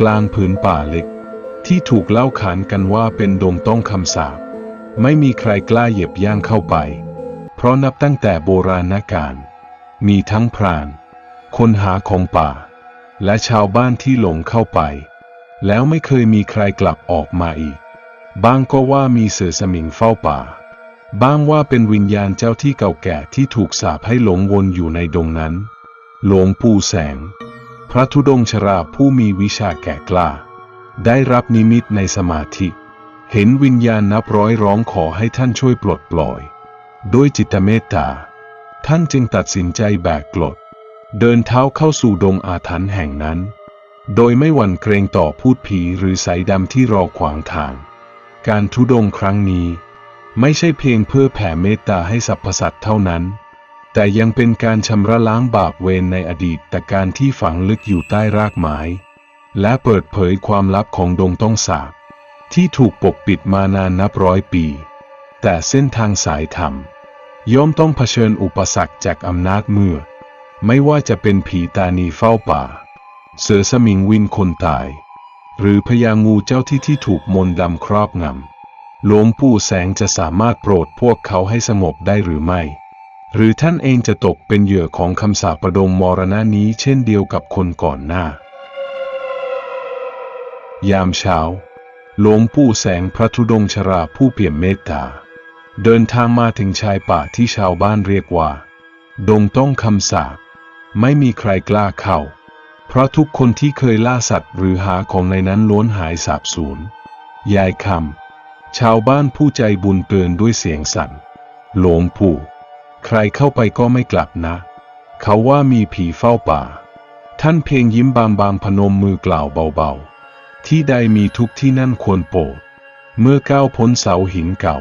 กลางผืนป่าเล็ก ที่ถูกเล่าขานกันว่าเป็นดงต้องคำสาปไม่มีใครกล้าเหยียบย่างเข้าไป เพราะนับตั้งแต่โบราณกาลมีทั้งพราน คนหาของป่า และชาวบ้านที่หลงเข้าไป แล้วไม่เคยมีใครกลับออกมาอีก บางก็ว่ามีเสือสมิงเฝ้าป่า บ้างว่าเป็นวิญญาณเจ้าที่เก่าแก่ที่ถูกสาปให้หลงวนอยู่ในดงนั้น หลวงปู่แสง พระธุดงค์ชราผู้มีวิชาแก่กล้า ได้รับนิมิตในสมาธิ เห็นวิญญาณนับร้อยร้องขอให้ท่านช่วยปลดปล่อย ด้วยจิตเมตตา ท่านจึงตัดสินใจแบกกลด เดินเท้าเข้าสู่ดงอาถรรพ์แห่งนั้น โดยไม่หวั่นเกรงต่อพูดผีหรือสายดำที่รอขวางทาง การทุดงค์ครั้งนี้ ไม่ใช่เพียงเพื่อแผ่เมตตาให้สรรพสัตว์เท่านั้น แต่ยังเป็นการชำระล้างบาปเวรในอดีตแต่การที่ฝังลึกอยู่ใต้รากไม้และเปิดเผยความลับของดงต้องสาบที่ถูกปกปิดมานานนับร้อยปี แต่เส้นทางสายธรรม ย่อมต้องเผชิญอุปสรรคจากอำนาจมืดไม่ว่าจะเป็นผีตานีเฝ้าป่า เสือสมิงวินคนตาย หรือพญางูเจ้าที่ที่ถูกมนต์ดำครอบงำหลวงปู่แสงจะสามารถโปรดพวกเขาให้สงบได้หรือไม่ หรือท่านเองจะตกเป็นเหยื่อของคำสาปประดงมรณะนี้เช่นเดียวกับคนก่อนหน้า ยามเช้า หลวงปู่แสงพระธุดงค์ชราผู้เปี่ยมเมตตา เดินทางมาถึงชายป่าที่ชาวบ้านเรียกว่า ดงต้องคำสาปไม่มีใครกล้าเข้า เพราะทุกคนที่เคยล่าสัตว์หรือหาของในนั้นล้วนหายสาบสูญยายคำชาวบ้านผู้ใจบุญเตือนด้วยเสียงสั่น หลวงปู่ ใครเข้าไปก็ไม่กลับนะ เขาว่ามีผีเฝ้าป่า ท่านเพียงยิ้มบางบางพนมมือกล่าวเบาๆ ที่ใดมีทุกที่นั่นควรโปรด เมื่อก้าวพ้นเสาหินเก่า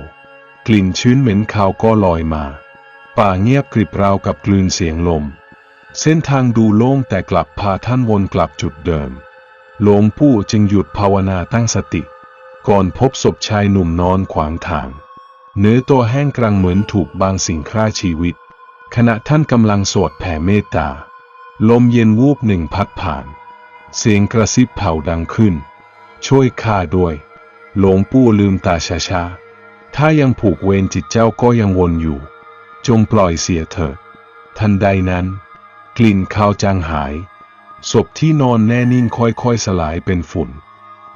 กลิ่นชื้นเหม็นคาวก็ลอยมา ป่าเงียบกริบราวกับกลืนเสียงลม เส้นทางดูโล่งแต่กลับพาท่านวนกลับจุดเดิมหลวงปู่จึงหยุดภาวนาตั้งสติ ก่อนพบศพชายหนุ่มนอนขวางทาง เนื้อตัวแห้งกรังเหมือนถูกบางสิ่งฆ่าชีวิต ขณะท่านกำลังสวดแผ่เมตตา ลมเย็นวูบหนึ่งพัดผ่าน เสียงกระซิบเผาดังขึ้น ช่วยข้าด้วย หลวงปู่ลืมตาช้าๆ ถ้ายังผูกเวรจิตเจ้าก็ยังวนอยู่ จงปล่อยเสียเถิด ทันใดนั้น กลิ่นคาวจางหาย ศพที่นอนแน่นิ่งค่อยๆสลายเป็นฝุ่น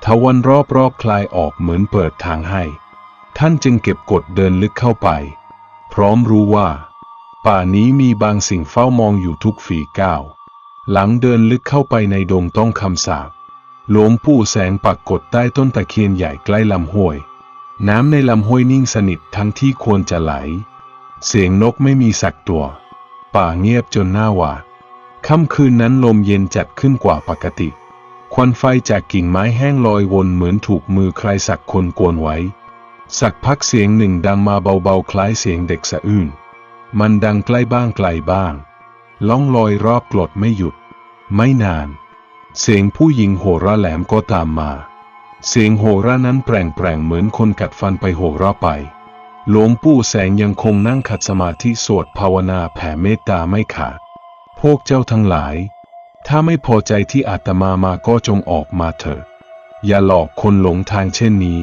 ทวันรอบๆคลายออกเหมือนเปิดทางให้ ท่านจึงเก็บกดเดินลึกเข้าไป พร้อมรู้ว่า ป่านี้มีบางสิ่งเฝ้ามองอยู่ทุกฝีก้าว หลังเดินลึกเข้าไปในดงต้องคำสาปหลวงปู่แสงปักกดใต้ต้นตะเคียนใหญ่ใกล้ลำห้วย น้ำในลำห้วยนิ่งสนิททั้งที่ควรจะไหล เสียงนกไม่มีสักตัว ป่าเงียบจนน่าหวาดค่ำคืนนั้นลมเย็นจัดขึ้นกว่าปกติ ควันไฟจากกิ่งไม้แห้งลอยวนเหมือนถูกมือใครสักคนกวนไว้ สักพักเสียงหนึ่งดังมาเบาๆคล้ายเสียงเด็กสะอื้น มันดังใกล้บ้างไกลบ้าง ล่องลอยรอบกรดไม่หยุด ไม่นาน เสียงผู้หญิงโหระแหลมก็ตามมา เสียงโหระนั้นแปลงๆเหมือนคนกัดฟันไปโหระไป หลวงปู่แสงยังคงนั่งขัดสมาธิสวดภาวนาแผ่เมตตาไม่ขาด พวกเจ้าทั้งหลาย ถ้าไม่พอใจที่อาตมามาก็จงออกมาเถิดอย่าหลอกคนหลงทางเช่นนี้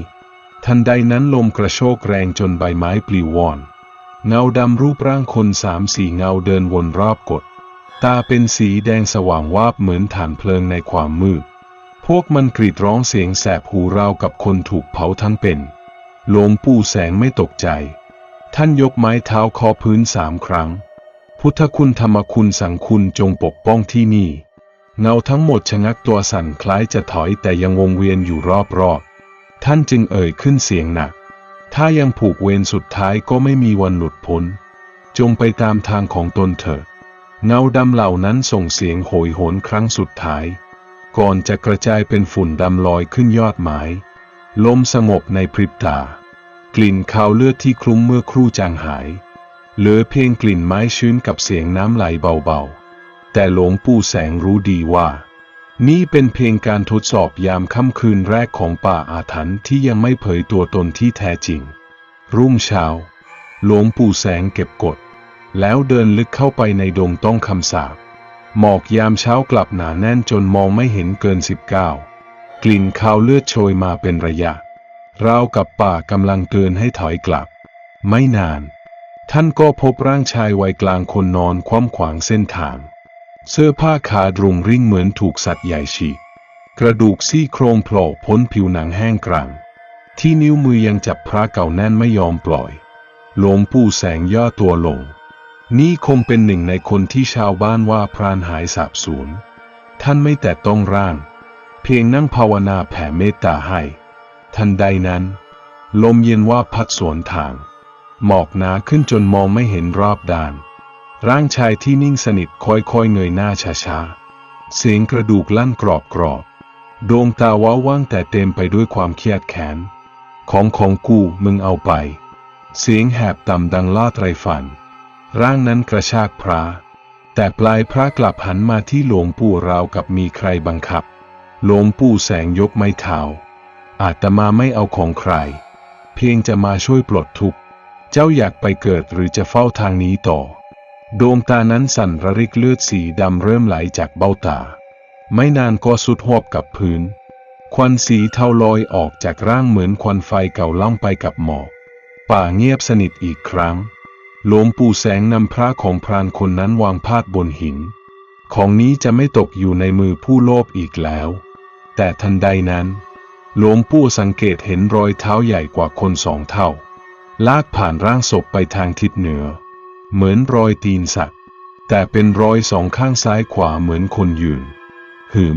ทันใดนั้นลมกระโชกแรงจนใบไม้ปลิวว่อน เงาดำรูปร่างคนสามสี่เงาเดินวนรอบกด ตาเป็นสีแดงสว่างวาบเหมือนฐานเพลิงในความมืด พวกมันกรีดร้องเสียงแสบหูราวกับคนถูกเผาทั้งเป็นหลวงปู่แสงไม่ตกใจ ท่านยกไม้เท้าเคอพื้นสามครั้ง พุทธคุณธรรมคุณสังคุณจงปกป้องที่นี่ เงาทั้งหมดชะงักตัวสั่นคล้ายจะถอยแต่ยังวงเวียนอยู่รอบๆ ท่านจึงเอ่ยขึ้นเสียงหนัก ถ้ายังผูกเวรสุดท้ายก็ไม่มีวันหลุดพ้น จงไปตามทางของตนเถิด เงาดำเหล่านั้นส่งเสียงโหยโหนครั้งสุดท้าย ก่อนจะกระจายเป็นฝุ่นดำลอยขึ้นยอดไม้ ลมสงบในพริบตา กลิ่นคาวเลือดที่คลุ้งเมื่อครู่จางหาย เหลือเพียงกลิ่นไม้ชื้นกับเสียงน้ำไหลเบาๆ แต่หลวงปู่แสงรู้ดีว่า นี่เป็นเพียงการทดสอบยามค่ำคืนแรกของป่าอาถรรพ์ที่ยังไม่เผยตัวตนที่แท้จริง รุ่งเช้า หลวงปู่แสงเก็บกด แล้วเดินลึกเข้าไปในดงต้องคำสาปหมอกยามเช้ากลับหนาแน่นจนมองไม่เห็นเกินสิบก้ากลิ่นคาวเลือดโชยมาเป็นระยะ ราวกับป่ากำลังเตือนให้ถอยกลับ ไม่นาน ท่านก็พบร่างชายวัยกลางคนนอนคว่ำขวางเส้นทาง เสื้อผ้าขาดรุงริ่งเหมือนถูกสัตว์ใหญ่ฉีกกระดูกซี่โครงโผล่พ้นผิวหนังแห้งกรังที่นิ้วมือยังจับพระเก่าแน่นไม่ยอมปล่อยหลวงปู่แสงย่อตัวลง นี่คงเป็นหนึ่งในคนที่ชาวบ้านว่าพรานหายสาบสูญ ท่านไม่แต่ต้องร่าง เพียงนั่งภาวนาแผ่เมตตาให้ ทันใดนั้น ลมเย็นว่าพัดสวนทาง หมอกหนาขึ้นจนมองไม่เห็นรอบด้าน ร่างชายที่นิ่งสนิทค่อยๆเงยหน้าช้าๆ เสียงกระดูกลั่นกรอบกรอบดวงตาว้าว่างแต่เต็มไปด้วยความเครียดแค้น ของของกูมึงเอาไป เสียงแหบต่ำดังล่าไตรฝัน ร่างนั้นกระชากพระ แต่ปลายพระกลับหันมาที่หลวงปู่ราวกับมีใครบังคับ หลวงปู่แสงยกไม้เท้า อาตมาไม่เอาของใคร เพียงจะมาช่วยปลดทุกข์ เจ้าอยากไปเกิดหรือจะเฝ้าทางนี้ต่อ ดวงตานั้นสั่นระริกเลือดสีดำเริ่มไหลจากเบ้าตา ไม่นานก็สุดหวบกับพื้น ควันสีเทาลอยออกจากร่างเหมือนควันไฟเก่าล่องไปกับหมอก ป่าเงียบสนิทอีกครั้งหลวงปู่แสงนำพระของพรานคนนั้นวางพาดบนหิน ของนี้จะไม่ตกอยู่ในมือผู้โลภอีกแล้ว แต่ทันใดนั้น หลวงปู่สังเกตเห็นรอยเท้าใหญ่กว่าคนสองเท่า ลากผ่านร่างศพไปทางทิศเหนือ เหมือนรอยตีนสัตว์ แต่เป็นรอยสองข้างซ้ายขวาเหมือนคนยืน หืม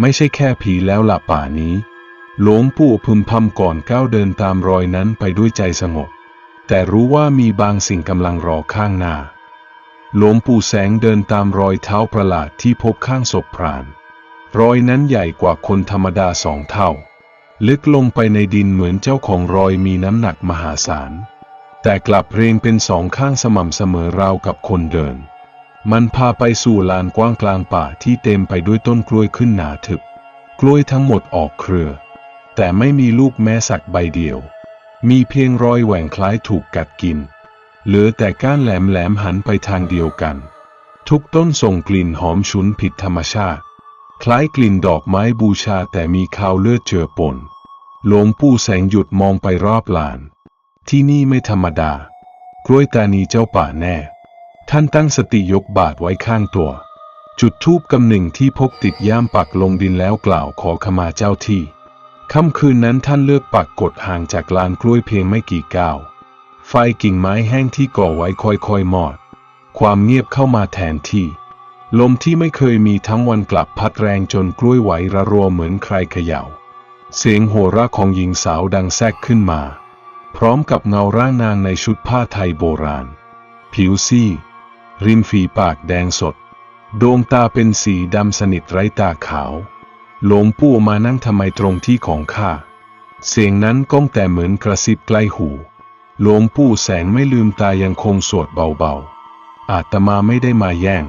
ไม่ใช่แค่ผีแล้วล่ะป่านี้หลวงปู่พึมพำก่อนก้าวเดินตามรอยนั้นไปด้วยใจสงบ แต่รู้ว่ามีบางสิ่งกำลังรอข้างหน้าหลวงปู่แสงเดินตามรอยเท้าประหลาดที่พบข้างศพพราน รอยนั้นใหญ่กว่าคนธรรมดาสองเท่า ลึกลงไปในดินเหมือนเจ้าของรอยมีน้ำหนักมหาศาล แต่กลับเรียงเป็นสองข้างสม่ำเสมอราวกับคนเดิน มันพาไปสู่ลานกว้างกลางป่าที่เต็มไปด้วยต้นกล้วยขึ้นหนาทึบ กล้วยทั้งหมดออกเครือ แต่ไม่มีลูกแม้สักใบเดียว มีเพียงรอยแหว่งคล้ายถูกกัดกิน เหลือแต่ก้านแหลมๆหันไปทางเดียวกัน ทุกต้นส่งกลิ่นหอมฉุนผิดธรรมชาติ คล้ายกลิ่นดอกไม้บูชาแต่มีคาวเลือดเจือปนหลวงปู่แสงหยุดมองไปรอบลาน ที่นี่ไม่ธรรมดากล้วยตานีเจ้าป่าแน่ ท่านตั้งสติยกบาทไว้ข้างตัว จุดทูบกำหนึ่งที่พกติดย่ามปักลงดินแล้วกล่าวขอขมาเจ้าที่ ค่ำคืนนั้นท่านเลือกปักกดห่างจากลานกล้วยเพียงไม่กี่ก้าว ไฟกิ่งไม้แห้งที่ก่อไว้ค่อยๆมอด ความเงียบเข้ามาแทนที่ ลมที่ไม่เคยมีทั้งวันกลับพัดแรงจนกล้วยไหวระรัวเหมือนใครเขย่า เสียงโห่ราะของหญิงสาวดังแทรกขึ้นมา พร้อมกับเงาร่างนางในชุดผ้าไทยโบราณ ผิวซีดริมฝีปากแดงสด ดวงตาเป็นสีดำสนิทไร้ตาขาว หลวงปู่มานั่งทำไมตรงที่ของข้า เสียงนั้นก้องแต่เหมือนกระซิบใกล้หูหลวงปู่แสงไม่ลืมตายังคงสวดเบาๆ อาตมาไม่ได้มาแย่ง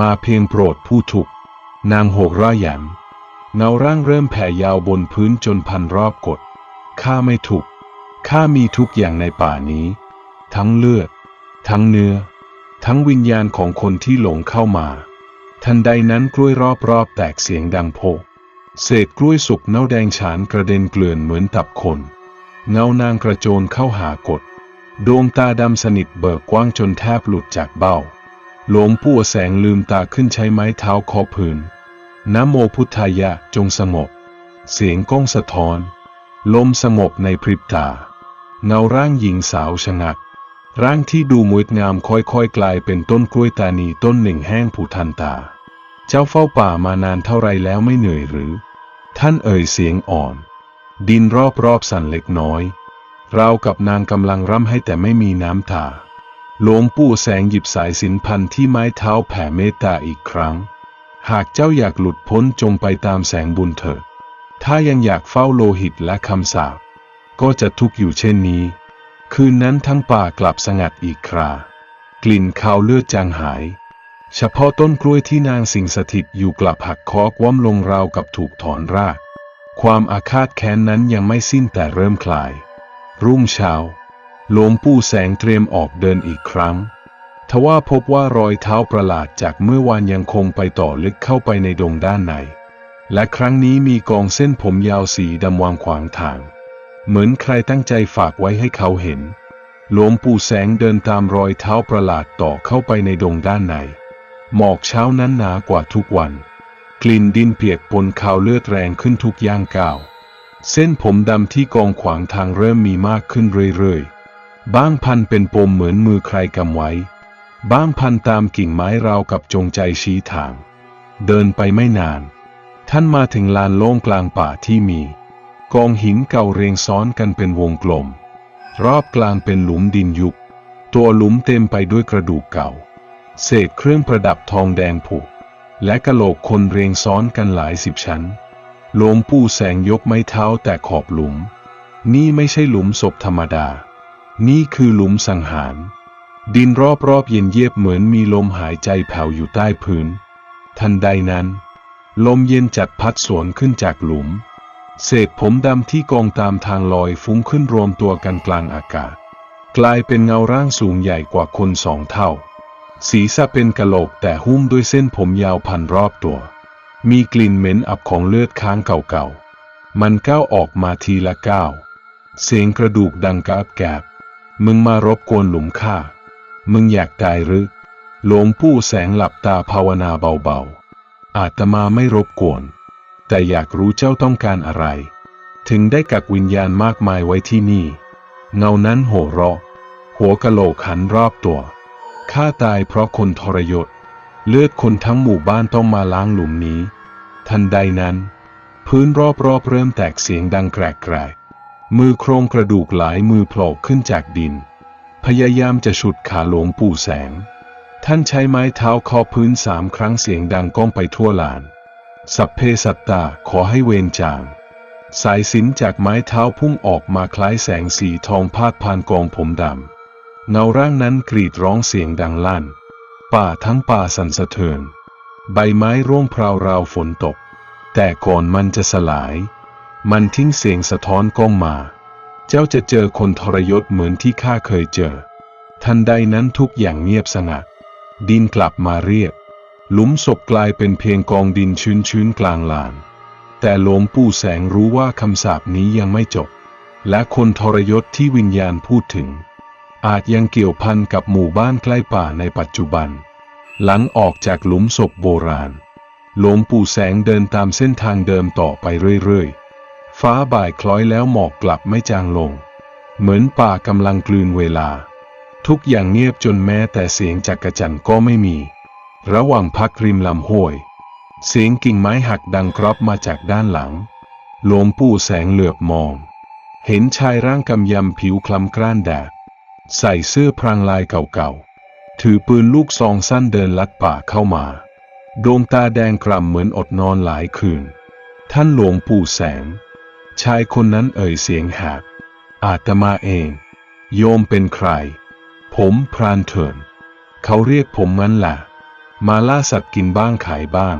มาเพียงโปรดผู้ทุกนางโหกร่าหยันเงาร่างเริ่มแผ่ยาวบนพื้นจนพันรอบกด ข้าไม่ถูก ข้ามีทุกอย่างในป่านี้ ทั้งเลือด ทั้งเนื้อ ทั้งวิญญาณของคนที่หลงเข้ามา ทันใดนั้นกล้วยรอบๆแตกเสียงดังโพกเศษกล้วยสุกเน่าแดงฉานกระเด็นเกลื่อนเหมือนตับคน เงานางกระโจนเข้าหากด ดวงตาดำสนิทเบิกกว้างจนแทบหลุดจากเบ้า หลวงปู่แสงลืมตาขึ้นใช้ไม้เท้าเคาะพื้นนโมพุทธายะจงสงบ เสียงก้องสะท้อน ลมสงบในพริบตา เงาร่างหญิงสาวชะงัก ร่างที่ดูมวยงามค่อยๆ กลายเป็นต้นกล้วยตานีต้นหนึ่งแห้งผุทันตา เจ้าเฝ้าป่ามานานเท่าไรแล้วไม่เหนื่อยหรือ ท่านเอ่ยเสียงอ่อน ดินรอบๆสั่นเล็กน้อย ราวกับนางกำลังร่ำให้แต่ไม่มีน้ำตาหลวงปู่แสงหยิบสายสินพันที่ไม้เท้าแผ่เมตตาอีกครั้ง หากเจ้าอยากหลุดพ้นจงไปตามแสงบุญเถิด ถ้ายังอยากเฝ้าโลหิตและคำสาป ก็จะทุกข์อยู่เช่นนี้ คืนนั้นทั้งป่ากลับสงัดอีกครา กลิ่นคาวเลือดจางหาย เฉพาะต้นกล้วยที่นางสิงสถิตอยู่กลับหักคอกว่ำลงราวกับถูกถอนราก ความอาฆาตแค้นนั้นยังไม่สิ้นแต่เริ่มคลาย รุ่งเช้าหลวงปู่แสงเตรียมออกเดินอีกครั้ง ทว่าพบว่ารอยเท้าประหลาดจากเมื่อวานยังคงไปต่อลึกเข้าไปในดงด้านใน และครั้งนี้มีกองเส้นผมยาวสีดำวางขวางทาง เหมือนใครตั้งใจฝากไว้ให้เขาเห็น หลวงปู่แสงเดินตามรอยเท้าประหลาดต่อเข้าไปในดงด้านใน หมอกเช้านั้นหนากว่าทุกวัน กลิ่นดินเปียกปนคาวเลือดแรงขึ้นทุกย่างก้าว เส้นผมดำที่กองขวางทางเริ่มมีมากขึ้นเรื่อยๆบ้างพันเป็นปมเหมือนมือใครกำไว้บ้างพันตามกิ่งไม้ราวกับจงใจชี้ทาง เดินไปไม่นาน ท่านมาถึงลานโล่งกลางป่าที่มี กองหินเก่าเรียงซ้อนกันเป็นวงกลม รอบกลางเป็นหลุมดินยุบตัวหลุมเต็มไปด้วยกระดูกเก่า เศษเครื่องประดับทองแดงผุและกะโหลกคนเรียงซ้อนกันหลายสิบชั้นหลวงปู่แสงยกไม้เท้าแต่ขอบหลุม นี่ไม่ใช่หลุมศพธรรมดา นี่คือหลุมสังหาร ดินรอบๆเย็นเยียบเหมือนมีลมหายใจแผ่วอยู่ใต้พื้น ทันใดนั้น ลมเย็นจัดพัดสวนขึ้นจากหลุม เศษผมดำที่กองตามทางลอยฟุ้งขึ้นรวมตัวกันกลางอากาศ กลายเป็นเงาร่างสูงใหญ่กว่าคนสองเท่า ศีรษะเป็นกะโหลกแต่หุ้มด้วยเส้นผมยาวพันรอบตัว มีกลิ่นเหม็นอับของเลือดค้างเก่าๆ มันก้าวออกมาทีละก้าว เสียงกระดูกดังกราบแกบ มึงมารบกวนหลุมข้า มึงอยากตายหรือหลวงปู่แสงหลับตาภาวนาเบาๆ อาตมาไม่รบกวน แต่อยากรู้เจ้าต้องการอะไร ถึงได้กักวิญญาณมากมายไว้ที่นี่ เงานั้นโห่เราะหัวกะโหลกหันรอบตัวข้าตายเพราะคนทรยศ เลือดคนทั้งหมู่บ้านต้องมาล้างหลุมนี้ ทันใดนั้น พื้นรอบๆเริ่มแตกเสียงดังแกรกๆมือโครงกระดูกหลายมือโผล่ขึ้นจากดิน พยายามจะฉุดขาหลวงปู่แสง ท่านใช้ไม้เท้าเคาะพื้นสามครั้งเสียงดังก้องไปทั่วลาน สัพเพสัตตาขอให้เวรจาง สายสินจากไม้เท้าพุ่งออกมาคล้ายแสงสีทองพาดผ่านกองผมดำเงาร่างนั้นกรีดร้องเสียงดังลั่น ป่าทั้งป่าสั่นสะเทือน ใบไม้ร่วงพราวราวฝนตก แต่ก่อนมันจะสลาย มันทิ้งเสียงสะท้อนกล้องมา เจ้าจะเจอคนทรยศเหมือนที่ข้าเคยเจอ ทันใดนั้นทุกอย่างเงียบสงัด ดินกลับมาเรียบ หลุมศพกลายเป็นเพียงกองดินชื้นๆกลางลาน แต่หลวงปู่แสงรู้ว่าคำสาปนี้ยังไม่จบ และคนทรยศที่วิญญาณพูดถึง อาจยังเกี่ยวพันกับหมู่บ้านใกล้ป่าในปัจจุบัน หลังออกจากหลุมศพโบราณ หลวงปู่แสงเดินตามเส้นทางเดิมต่อไปเรื่อยๆ ฟ้าบ่ายคล้อยแล้วหมอกกลับไม่จางลง เหมือนป่ากำลังกลืนเวลา ทุกอย่างเงียบจนแม้แต่เสียงจักกระจันก็ไม่มี ระหว่างพักริมลำห้วย เสียงกิ่งไม้หักดังกรอบมาจากด้านหลัง หลวงปู่แสงเหลือบมอง เห็นชายร่างกำยำผิวคล้ำกร้านแดด ใส่เสื้อพรางลายเก่าๆ ถือปืนลูกซองสั้นเดินลัดป่าเข้ามา ดวงตาแดงกล่ำเหมือนอดนอนหลายคืน ท่านหลวงปู่แสง ชายคนนั้นเอ่ยเสียงแหบอาตมาเอง โยมเป็นใคร ผมพรานเถิน เขาเรียกผมงั้นแหละ มาล่าสัตว์กินบ้างขายบ้าง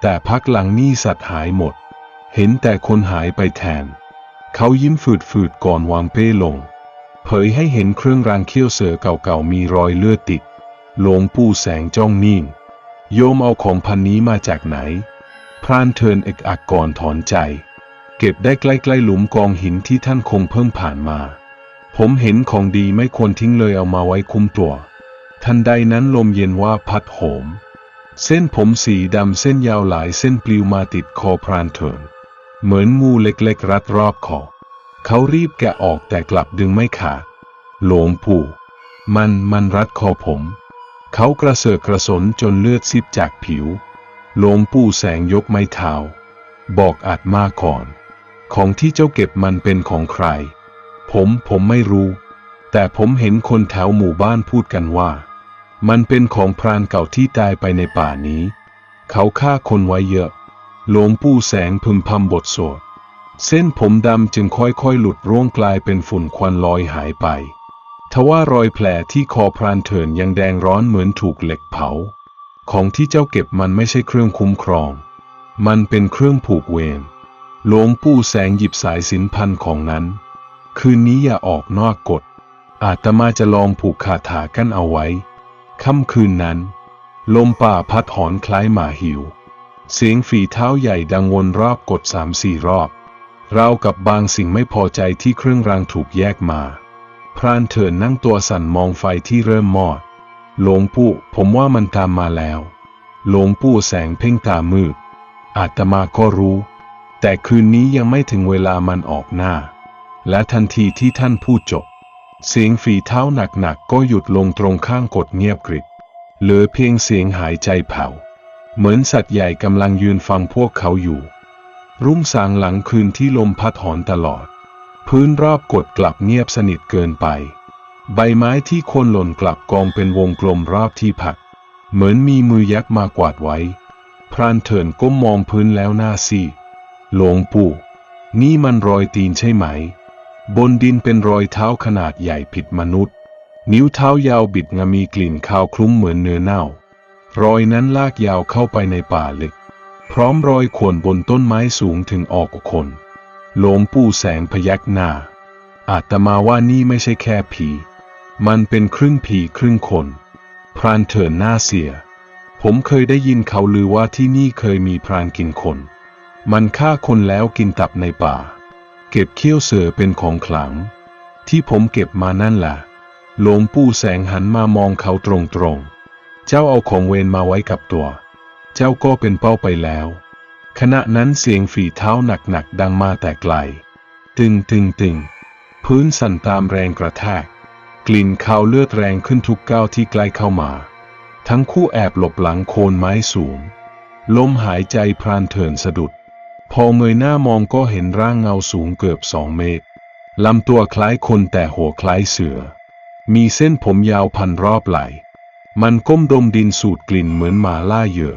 แต่พักหลังนี่สัตว์หายหมด เห็นแต่คนหายไปแทน เขายิ้มฝืดๆก่อนวางเป้ลง เผยให้เห็นเครื่องรางเขี้ยวเสือเก่าๆมีรอยเลือดติด หลวงปู่แสงจ้องนิ่ง โยมเอาของพันนี้มาจากไหน พรานเทินเอกอักก่อนถอนใจ เก็บได้ใกล้ๆหลุมกองหินที่ท่านคงเพิ่งผ่านมา ผมเห็นของดีไม่ควรทิ้งเลยเอามาไว้คุ้มตัว ทันใดนั้นลมเย็นว่าพัดโหม เส้นผมสีดำเส้นยาวหลายเส้นปลิวมาติดคอพรานเถินเหมือนงูเล็กๆ รัดรอบคอเขารีบแกะออกแต่กลับดึงไม่ขาดหลวงปู่มันมันรัดคอผม เขากระเสือกกระสนจนเลือดซิบจากผิว หลวงปู่แสงยกไม้เท้า บอกอาจมาก่อน ของที่เจ้าเก็บมันเป็นของใคร ผมผมไม่รู้ แต่ผมเห็นคนแถวหมู่บ้านพูดกันว่า มันเป็นของพรานเก่าที่ตายไปในป่านี้ เขาฆ่าคนไว้เยอะ หลวงปู่แสงพึมพำบทสวด เส้นผมดำจึงค่อยๆ หลุดร่วงกลายเป็นฝุ่นควันลอยหายไป ทว่ารอยแผลที่คอพรานเถินยังแดงร้อนเหมือนถูกเหล็กเผา ของที่เจ้าเก็บมันไม่ใช่เครื่องคุ้มครอง มันเป็นเครื่องผูกเวร หลวงปู่แสงหยิบสายสินพันของนั้น คืนนี้อย่าออกนอกกฎอาตมาจะลองผูกคาถากันเอาไว้ ค่ำคืนนั้น ลมป่าพัดหอนคล้ายหมาหิว เสียงฝีเท้าใหญ่ดังวนรอบกดสามสี่รอบราวกับบางสิ่งไม่พอใจที่เครื่องรางถูกแยกมา พรานเถินนั่งตัวสั่นมองไฟที่เริ่มมอดหลวงปู่ผมว่ามันตามมาแล้วหลวงปู่แสงเพ่งตามืดอาตมาก็รู้ แต่คืนนี้ยังไม่ถึงเวลามันออกหน้า และทันทีที่ท่านพูดจบ เสียงฝีเท้าหนักๆก็หยุดลงตรงข้างกดเงียบกริบเหลือเพียงเสียงหายใจเผา เหมือนสัตว์ใหญ่กำลังยืนฟังพวกเขาอยู่ รุ่งสางหลังคืนที่ลมพัดหอนตลอด พื้นรอบกดกลับเงียบสนิทเกินไป ใบไม้ที่คนหล่นกลับกองเป็นวงกลมรอบที่พัก เหมือนมีมือยักษ์มากวาดไว้ พรานเถินก้มมองพื้นแล้วหน้าซีหลวงปู่ นี่มันรอยตีนใช่ไหม บนดินเป็นรอยเท้าขนาดใหญ่ผิดมนุษย์ นิ้วเท้ายาวบิดงามีกลิ่นคาวคลุ้มเหมือนเนื้อเน่า รอยนั้นลากยาวเข้าไปในป่าลึก พร้อมรอยข่วนบนต้นไม้สูงถึงออกคนหลงปู่แสงพยักหน้า อาตมาว่านี่ไม่ใช่แค่ผี มันเป็นครึ่งผีครึ่งคน พรานเถินหน้าเสีย ผมเคยได้ยินเขาลือว่าที่นี่เคยมีพรานกินคน มันฆ่าคนแล้วกินตับในป่า เก็บเขี้ยวเสือเป็นของขลัง ที่ผมเก็บมานั่นแหละหลวงปู่แสงหันมามองเขาตรงๆ เจ้าเอาของเวรมาไว้กับตัว เจ้าก็เป็นเป้าไปแล้ว ขณะนั้นเสียงฝีเท้าหนักๆดังมาแต่ไกล ตึงตึงตึงพื้นสั่นตามแรงกระแทก กลิ่นคาวเลือดแรงขึ้นทุกก้าวที่ใกล้เข้ามา ทั้งคู่แอบหลบหลังโคนไม้สูง ลมหายใจพรานเถินสะดุด พอเงยหน้ามองก็เห็นร่างเงาสูงเกือบสองเมตร ลำตัวคล้ายคนแต่หัวคล้ายเสือ มีเส้นผมยาวพันรอบไหล มันก้มดมดินสูดกลิ่นเหมือนหมาล่าเหยื่อ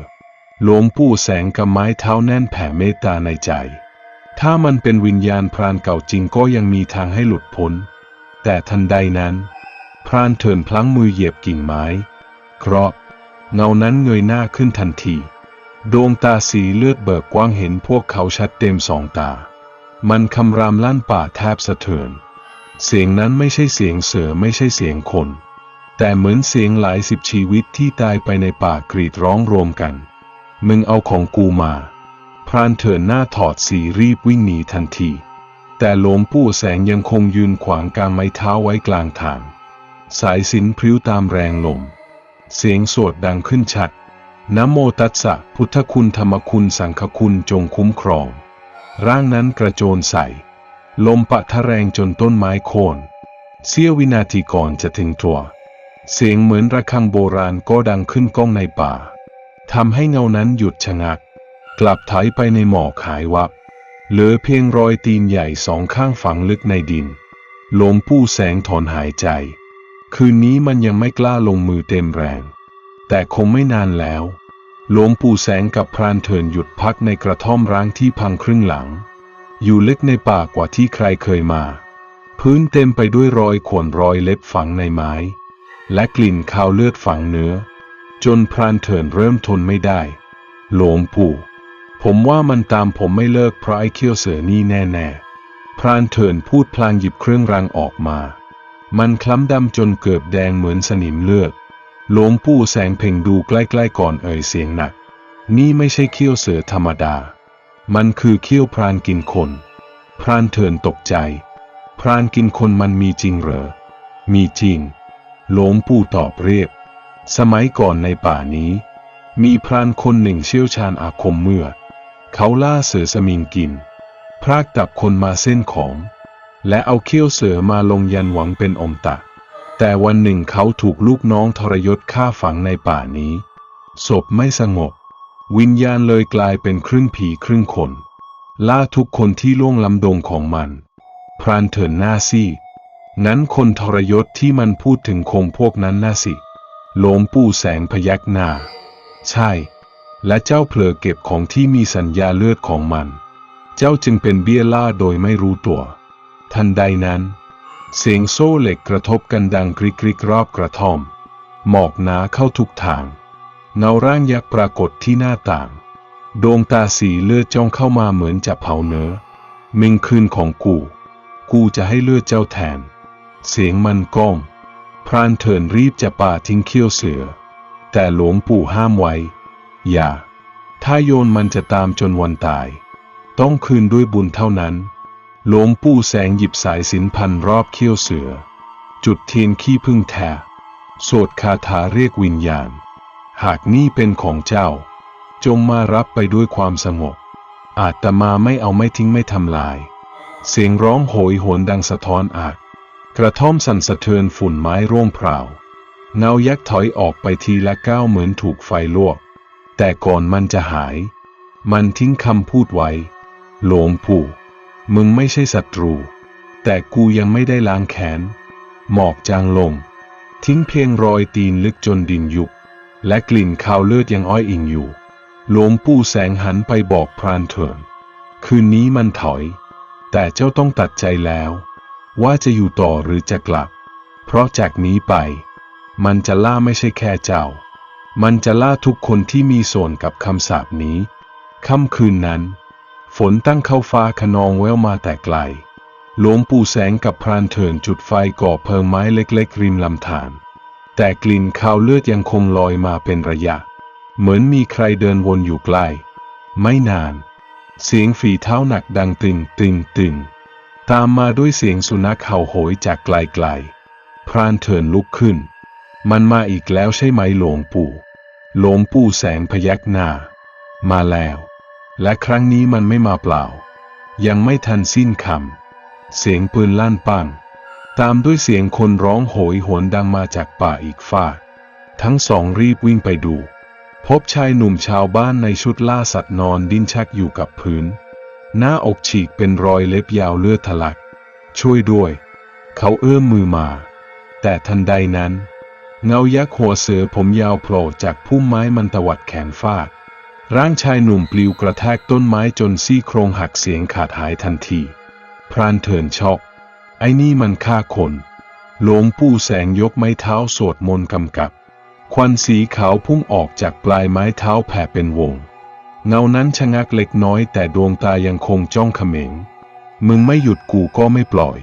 หลวงปู่แสงกับไม้เท้าแน่นแผ่เมตตาในใจ ถ้ามันเป็นวิญญาณพรานเก่าจริงก็ยังมีทางให้หลุดพ้น แต่ทันใดนั้น พรานเถินพลั้งมือเหยียบกิ่งไม้ เคราะเงานั้นเงยหน้าขึ้นทันที ดวงตาสีเลือดเบิกกว้างเห็นพวกเขาชัดเต็มสองตา มันคำรามลั่นป่าแทบสะเทือน เสียงนั้นไม่ใช่เสียงเสือไม่ใช่เสียงคน แต่เหมือนเสียงหลายสิบชีวิตที่ตายไปในป่ากรีดร้องรวมกัน มึงเอาของกูมา พรานเถินหน้าถอดสีรีบวิ่งหนีทันที แต่หลวงปู่แสงยังคงยืนขวางกางไม้เท้าไว้กลางทาง สายสินพริ้วตามแรงลม เสียงสวดดังขึ้นชัด นะโมตัสสะพุทธคุณธรรมคุณสังฆคุณจงคุ้มครอง ร่างนั้นกระโจนใส่ ลมปะทะแรงจนต้นไม้โค่นเสี้ยววินาทีก่อนจะถึงตัว เสียงเหมือนระฆังโบราณก็ดังขึ้นก้องในป่าทำให้เงานั้นหยุดชะงัก กลับถอยไปในหมอกหายวับ เหลือเพียงรอยตีนใหญ่สองข้างฝังลึกในดินหลวงปู่แสงถอนหายใจ คืนนี้มันยังไม่กล้าลงมือเต็มแรง แต่คงไม่นานแล้ว หลวงปู่แสงกับพรานเถินหยุดพักในกระท่อมร้างที่พังครึ่งหลัง อยู่ลึกในป่ากว่าที่ใครเคยมา พื้นเต็มไปด้วยรอยข่วนรอยเล็บฝังในไม้ และกลิ่นคาวเลือดฝังเนื้อ จนพรานเถินเริ่มทนไม่ได้ หลวงปู่ ผมว่ามันตามผมไม่เลิกเพราะไอ้เขี้ยวเสือนี่แน่ๆ พรานเถินพูดพลางหยิบเครื่องรางออกมา มันคล้ำดำจนเกือบแดงเหมือนสนิมเลือด หลวงปู่แสงเพ่งดูใกล้ๆก่อนเอ่ยเสียงหนัก นี่ไม่ใช่เขี้ยวเสือธรรมดา มันคือเขี้ยวพรานกินคน พรานเถินตกใจ พรานกินคนมันมีจริงเหรอ มีจริง หลวงปู่ตอบเรียบ สมัยก่อนในป่านี้ มีพรานคนหนึ่งเชี่ยวชาญอาคมเมื่อ เขาล่าเสือสมิงกิน พรากตับคนมาเส้นของ และเอาเขี้ยวเสือมาลงยันหวังเป็นอมตะ แต่วันหนึ่งเขาถูกลูกน้องทรยศฆ่าฝังในป่านี้ ศพไม่สงบ วิญญาณเลยกลายเป็นครึ่งผีครึ่งคน ล่าทุกคนที่ล่วงลำดงของมัน พรานเถินหน้าซี่ นั้นคนทรยศที่มันพูดถึงคงพวกนั้นน่าสิหลงปู่แสงพยักหน้า ใช่ และเจ้าเผลอเก็บของที่มีสัญญาเลือดของมัน เจ้าจึงเป็นเบี้ยล่าโดยไม่รู้ตัว ทันใดนั้น เสียงโซ่เหล็กกระทบกันดังกริกริกรอบกระท่อม หมอกหนาเข้าทุกทาง เงาร่างยักษ์ปรากฏที่หน้าต่าง ดวงตาสีเลือดจ้องเข้ามาเหมือนจะเผาเนื้อมิงคืนของกู กูจะให้เลือดเจ้าแทน เสียงมันก้อง พรานเถินรีบจะป่าทิ้งเขี้ยวเสือ แต่หลวงปู่ห้ามไว้ อย่า ถ้าโยนมันจะตามจนวันตาย ต้องคืนด้วยบุญเท่านั้น หลวงปู่แสงหยิบสายสินพันรอบเขี้ยวเสือ จุดเทียนขี้พึ่งแทะสวดคาถาเรียกวิญญาณ หากนี่เป็นของเจ้า จงมารับไปด้วยความสงบ อาตมาไม่เอาไม่ทิ้งไม่ทำลาย เสียงร้องโหยหวนดังสะท้อนอากกระท่อมสั่นสะเทือนฝุ่นไม้ร่วงพราวเงายักษ์ถอยออกไปทีละก้าวเหมือนถูกไฟลวก แต่ก่อนมันจะหาย มันทิ้งคำพูดไว้ หลวงปู่ มึงไม่ใช่ศัตรู แต่กูยังไม่ได้ล้างแค้นหมอกจางลง ทิ้งเพียงรอยตีนลึกจนดินยุบและกลิ่นคาวเลือดยังอ้อยอิงอยู่ หลวงปู่แสงหันไปบอกพรานเถินคืนนี้มันถอย แต่เจ้าต้องตัดใจแล้ว ว่าจะอยู่ต่อหรือจะกลับ เพราะจากนี้ไป มันจะล่าไม่ใช่แค่เจ้า มันจะล่าทุกคนที่มีส่วนกับคำสาปนี้ ค่ำคืนนั้น ฝนตั้งเข้าฟ้าขนองแววมาแต่ไกล หลวงปู่แสงกับพรานเถินจุดไฟก่อเพลิงไม้เล็กๆ ริมลำธาร แต่กลิ่นคาวเลือดยังคงลอยมาเป็นระยะ เหมือนมีใครเดินวนอยู่ใกล้ ไม่นาน เสียงฝีเท้าหนักดังตึงตึงตึง ตามมาด้วยเสียงสุนัขเห่าโหยจากไกลๆ พรานเถินลุกขึ้น มันมาอีกแล้วใช่ไหมหลวงปู่ หลวงปู่แสงพยักหน้า มาแล้ว และครั้งนี้มันไม่มาเปล่า ยังไม่ทันสิ้นคำ เสียงปืนลั่นปัง ตามด้วยเสียงคนร้องโหยหวนดังมาจากป่าอีกฝากทั้งสองรีบวิ่งไปดู พบชายหนุ่มชาวบ้านในชุดล่าสัตว์นอนดิ้นชักอยู่กับพื้น หน้าอกฉีกเป็นรอยเล็บยาวเลือดทะลัก ช่วยด้วย เขาเอื้อมมือมา แต่ทันใดนั้น เงายักษ์หัวเสือผมยาวโผล่จากพุ่มไม้มันตวัดแขนฟาด ร่างชายหนุ่มปลิวกระแทกต้นไม้จนซี่โครงหักเสียงขาดหายทันที พรานเถินช็อก ไอ้นี่มันฆ่าคนหลวงปู่แสงยกไม้เท้าสวดมนต์กำกับ ควันสีขาวพุ่งออกจากปลายไม้เท้าแผ่เป็นวง เงานั้นชะงักเล็กน้อยแต่ดวงตายังคงจ้องเขม็ง มึงไม่หยุดกูก็ไม่ปล่อย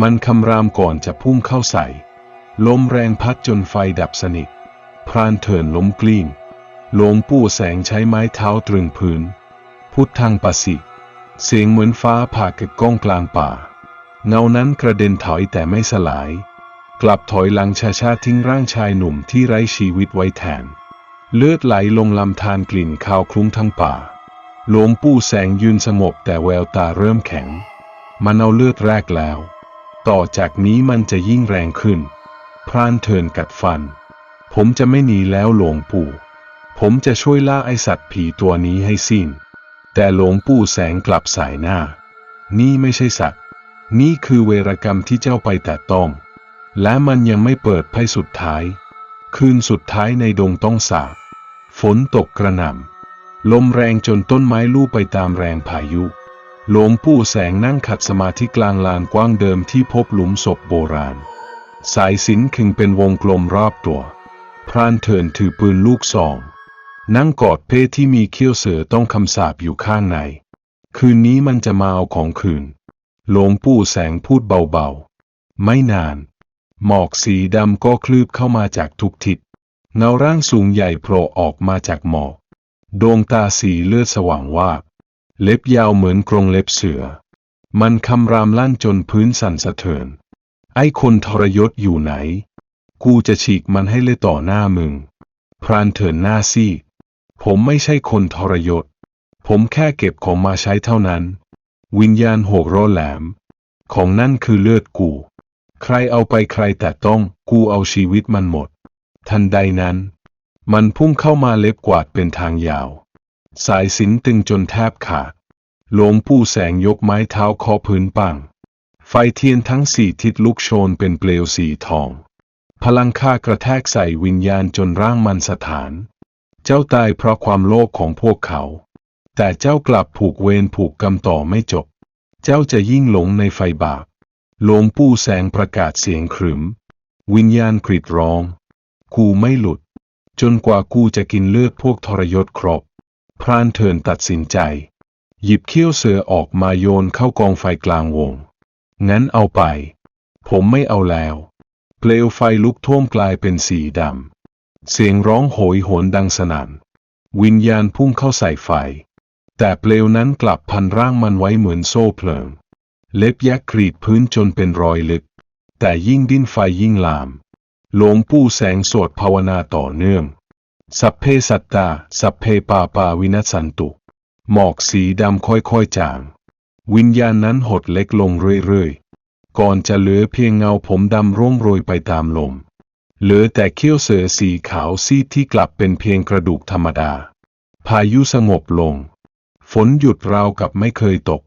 มันคำรามก่อนจะพุ่งเข้าใส่ ลมแรงพัดจนไฟดับสนิท พรานเถินล้มกลิ้ง หลวงปู่แสงใช้ไม้เท้าตรึงพื้น พุทธังปสิ เสียงเหมือนฟ้าผ่ากึกก้องกลางป่า เงานั้นกระเด็นถอยแต่ไม่สลาย กลับถอยหลังช้าๆทิ้งร่างชายหนุ่มที่ไร้ชีวิตไว้แทน เลือดไหลลงลำธารกลิ่นคาวคลุ้งทั้งป่า หลวงปู่แสงยืนสงบแต่แววตาเริ่มแข็ง มันเอาเลือดแรกแล้ว ต่อจากนี้มันจะยิ่งแรงขึ้น พรานเถินกัดฟัน ผมจะไม่หนีแล้วหลวงปู่ ผมจะช่วยล่าไอสัตว์ผีตัวนี้ให้สิ้น แต่หลวงปู่แสงกลับสายหน้า นี่ไม่ใช่สัตว์ นี่คือเวรกรรมที่เจ้าไปแต่ต้อง และมันยังไม่เปิดไพ่สุดท้าย คืนสุดท้ายในดงต้องสาบ ฝนตกกระหน่ำ ลมแรงจนต้นไม้ลู่ไปตามแรงพายุ หลวงปู่แสงนั่งขัดสมาธิกลางลานกว้างเดิมที่พบหลุมศพโบราณ สายสินขึงเป็นวงกลมรอบตัว พรานเถินถือปืนลูกซอง นั่งกอดเพศที่มีเขี้ยวเสือต้องคำสาปอยู่ข้างใน คืนนี้มันจะมาเอาของคืน หลวงปู่แสงพูดเบาๆ ไม่นาน หมอกสีดำก็คลืบเข้ามาจากทุกทิศ เงาร่างสูงใหญ่โผล่ออกมาจากหมอก ดวงตาสีเลือดสว่างวาบ เล็บยาวเหมือนกรงเล็บเสือ มันคำรามลั่นจนพื้นสั่นสะเทือน ไอ้คนทรยศอยู่ไหน กูจะฉีกมันให้เลยต่อหน้ามึง พรานเถินหน้าซีด ผมไม่ใช่คนทรยศ ผมแค่เก็บของมาใช้เท่านั้น วิญญาณโหกโรแหลม ของนั่นคือเลือดกู ใครเอาไปใครแต่ต้องกูเอาชีวิตมันหมด ทันใดนั้น มันพุ่งเข้ามาเล็บกวาดเป็นทางยาว สายสินตึงจนแทบขาดหลวงปู่แสงยกไม้เท้าเคาะพื้นปัง ไฟเทียนทั้งสี่ทิศลุกโชนเป็นเปลวสีทอง พลังค่ากระแทกใส่วิญญาณจนร่างมันสถาน เจ้าตายเพราะความโลภของพวกเขา แต่เจ้ากลับผูกเวรผูกกรรมต่อไม่จบ เจ้าจะยิ่งหลงในไฟบาปหลวงปู่แสงประกาศเสียงขรึม วิญญาณกรีดร้อง กูไม่หลุด จนกว่ากูจะกินเลือดพวกทรยศครบ พรานเถินตัดสินใจ หยิบเขี้ยวเสือออกมาโยนเข้ากองไฟกลางวง งั้นเอาไป ผมไม่เอาแล้ว เปลวไฟลุกท่วมกลายเป็นสีดำ เสียงร้องโหยโหนดังสนั่นวิญญาณพุ่งเข้าใส่ไฟ แต่เปลวนั้นกลับพันร่างมันไว้เหมือนโซ่เพลิง เล็บยักษ์กรีดพื้นจนเป็นรอยลึก แต่ยิ่งดิ้นไฟยิ่งลาม หลวงปู่แสงสวดภาวนาต่อเนื่อง สัพเพสัตตา สัพเพปาปาวินัสันตุ หมอกสีดำค่อยๆจาง วิญญาณนั้นหดเล็กลงเรื่อยๆ ก่อนจะเหลือเพียงเงาผมดำร่วงโรยไปตามลม เหลือแต่เขี้ยวเสือสีขาวซีดที่กลับเป็นเพียงกระดูกธรรมดา พายุสงบลง ฝนหยุดราวกับไม่เคยตก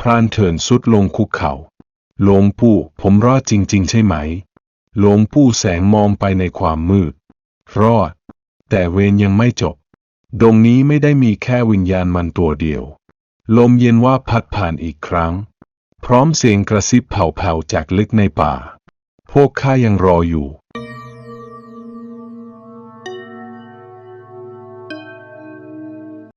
พรานเถินสุดลงคุกเขา่าหลวงปู่ผมรอดจริง ๆ ใช่ไหมหลวงปู่แสงมองไปในความมืด รอด แต่เวรยังไม่จบ ดงนี้ไม่ได้มีแค่วิญญาณมันตัวเดียว ลมเย็นว่าพัดผ่านอีกครั้ง พร้อมเสียงกระซิบเผาๆจากลึกในป่า พวกข้ายังรออยู่